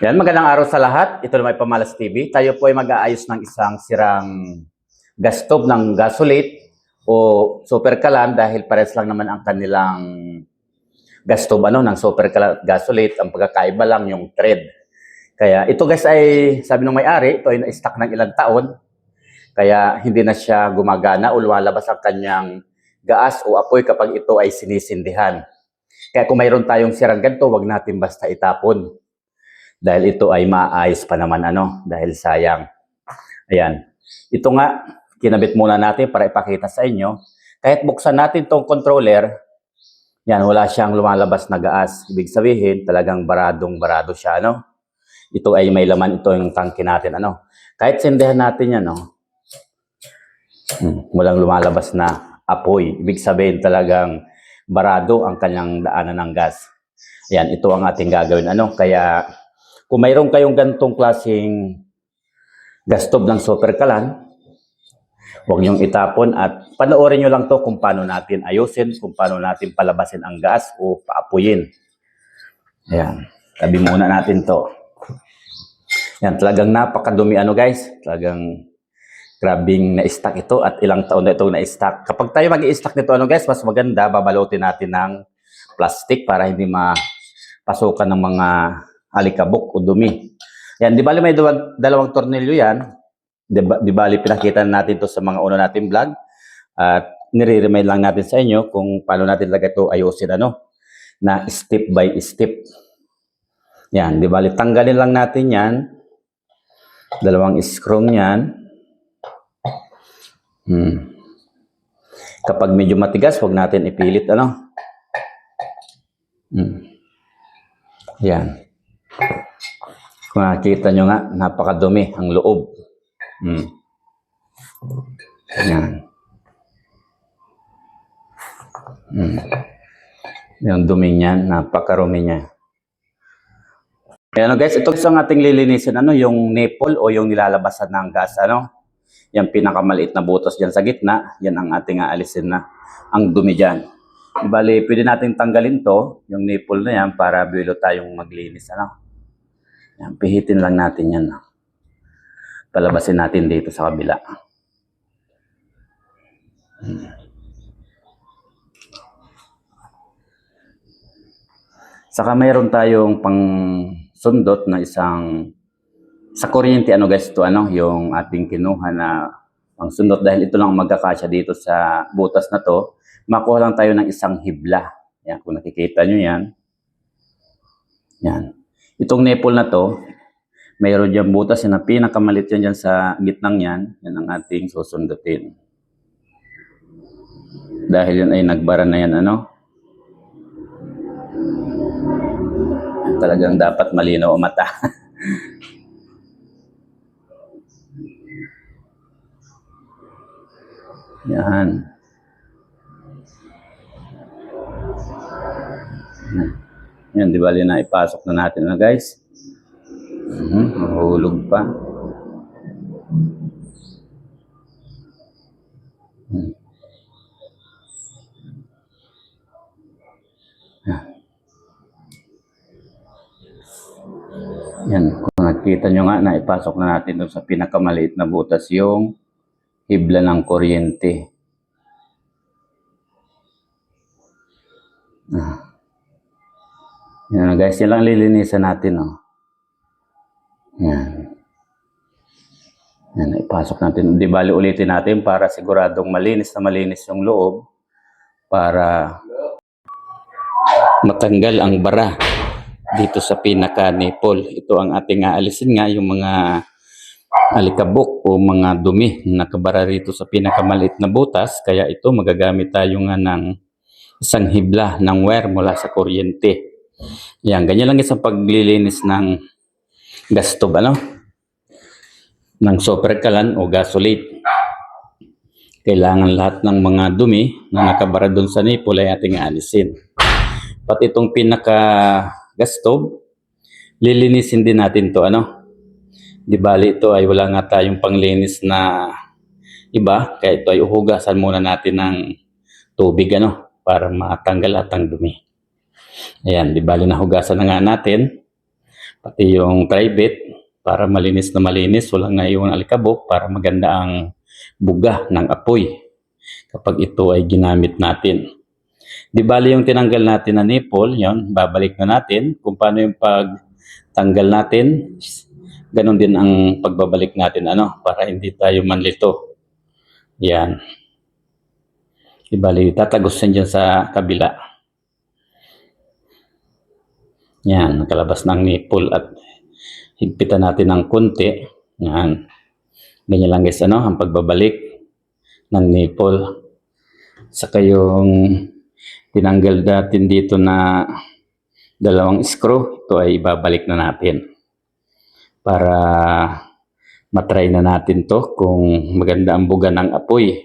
Yan, magandang araw sa lahat. Ito naman Pamalas TV. Tayo po ay mag-aayos ng isang sirang gas stove ng gasolate o super kalan dahil pares lang naman ang kanilang gas stove ano, ng super kalan at gasolate. Ang pagkakaiba lang yung thread. Kaya ito guys ay, sabi ng may-ari, ito ay na-stock ng ilang taon. Kaya hindi na siya gumagana o lumalabas ang kanyang gaas o apoy kapag ito ay sinisindihan. Kaya kung mayroon tayong sirang ganito, wag natin basta itapon. Dahil ito ay maayos pa naman ano, dahil sayang. Ayan. Ito nga, kinabit muna natin para ipakita sa inyo. Kahit buksan natin tong controller, yan, wala siyang lumalabas na gaas. Ibig sabihin, talagang baradong barado siya, ano? Ito ay may laman, ito yung tangke natin, ano? Kahit sindihan natin yan, no? Hmm, walang lumalabas na apoy. Ibig sabihin talagang barado ang kanyang daanan ng gas. Ayan, ito ang ating gagawin. Ano? Kaya kung mayroon kayong gantong klaseng gas stove ng super kalan, huwag niyong itapon at panoorin niyo lang to kung paano natin ayusin, kung paano natin palabasin ang gas o paapuyin. Ayan, tabi muna natin to. Yan, talagang napakadumi ano guys. Talagang grabing na-stack ito at ilang taon na itong na-stack. Kapag tayo mag stack nito ano guys, mas maganda, babalutin natin ng plastic para hindi mapasukan ng mga alikabok o dumi. Yan, di bali may dalawang, dalawang tornilyo yan. Di, ba, di bali pinakita natin to sa mga una nating vlog. At nire-remind lang natin sa inyo kung paano natin talaga ito ayusin ano, na step by step. Yan, di bali tanggalin lang natin yan. Dalawang screw yan. Hmm. Kapag medyo matigas, wag natin ipilit, ano? Hmm. Yan. Kung nakikita nyo nga, napakadumi ang loob. Hmm. Yan. Hmm. Yung dumi niya, napakarumi niya. Ayan guys, ito sa ating lilinisin, ano, yung nipple o yung nilalabasan ng gas, ano? Yung pinakamaliit na butas dyan sa gitna, yan ang ating aalisin na ang dumi dyan. Bali, pwede natin tanggalin to, yung nipple na yan, para bilo tayong maglinis. Ano? Yan, pihitin lang natin yan. Palabasin natin dito sa kabila. Saka mayroon tayong pang sundot na isang sa kuryente ano guys to ano yung ating kinuha na pang sundot dahil ito lang ang magkakasya dito sa butas na to. Makuha lang tayo ng isang hibla. Yan kung nakikita nyo yan. Yan. Itong nipple na to mayroon dyan butas yan na pinakamalit yan dyan sa gitnang yan. Yan ang ating susundutin. Dahil yan ay nagbara na yan ano? Talagang dapat malinaw ang mata Yan. Yan. Di bali na ipasok na natin na guys. Mhm, mahulog pa. Hmm. Yan, kung nakita nyo nga na ipasok na natin doon sa pinakamaliit na butas yung hibla ng kuryente. Ah. Yan guys, yan lang lilinisan natin. Oh. Yan. Yan, ipasok natin. Di bali ulitin natin para siguradong malinis na malinis yung loob para matanggal ang bara dito sa pinaka-nipple. Ito ang ating aalisin nga, yung mga alikabok o mga dumi na nakabara rito sa pinakamaliit na butas. Kaya ito magagamit tayo nga ng isang hibla ng wire mula sa kuryente. Yan, ganyan lang isang paglilinis ng gas stove, ano? Ng super kalan o gasolate. Kailangan lahat ng mga dumi na nakabara doon sa nipple ay ating alisin. Pati itong pinaka gas stove, lilinisin din natin to ano. Di bali ito ay wala nga tayong panglinis na iba, kaya ito ay uhugasan muna natin ng tubig ano para matanggal at ang dumi. Ayan, di bali nahugasan na nga natin pati yung private para malinis na malinis, walang naiwan alikabok para maganda ang buga ng apoy kapag ito ay ginamit natin. Di bali yung tinanggal natin na nipple, yon babalik na natin kung paano yung pagtanggal natin, ganon din ang pagbabalik natin ano para hindi tayo manlito. Yan. Di bali, tatagusin dyan sa kabila. Yan, nakalabas ng nipple at higpitan natin ng konti. Yan. Ganyan lang guys, ano, ang pagbabalik ng nipple. Saka yung tinanggal natin dito na dalawang screw, ito ay ibabalik na natin. Para matry na natin to kung maganda ang buga ng apoy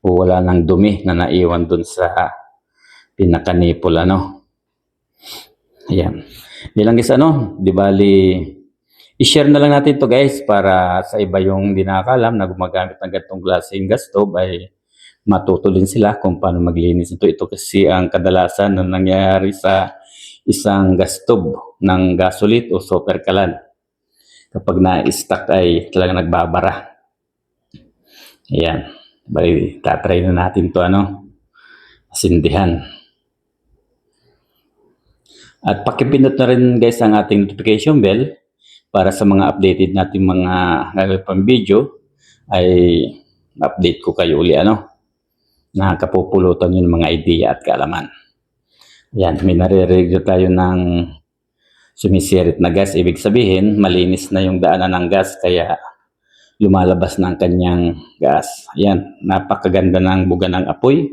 o wala ng dumi na naiwan dun sa pinakanipol ano. Ayan. Bilang guys ano, di bali i-share na lang natin to guys para sa iba yung di nakakalam na gumagamit ng ganitong klaseng gas stove ay matuto din sila kung paano maglinis ito. Ito kasi ang kadalasan na nangyayari sa isang gas stove ng gasolit o super kalan. Kapag na-stuck ay talaga nagbabara. Ayan. Bali, tatry na natin to ano, sindihan. At pakipindot na rin guys ang ating notification bell para sa mga updated nating mga gagawin pang video ay update ko kayo uli ano na kapupulutan yung mga idea at kaalaman. Yan, may naririnig na tayo ng sumisirit na gas. Ibig sabihin, malinis na yung daanan ng gas kaya lumalabas ang kanyang gas. Yan, napakaganda ng buga ng apoy.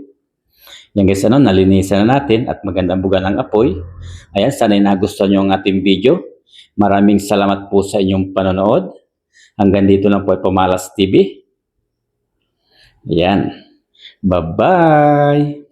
Yan guys, ano, nalinisan na natin at magandang buga ng apoy. Ayan, sana'y nagustuhan nyo ang ating video. Maraming salamat po sa inyong panonood. Hanggang dito lang po ay Pamalas TV. Ayan. Bye-bye!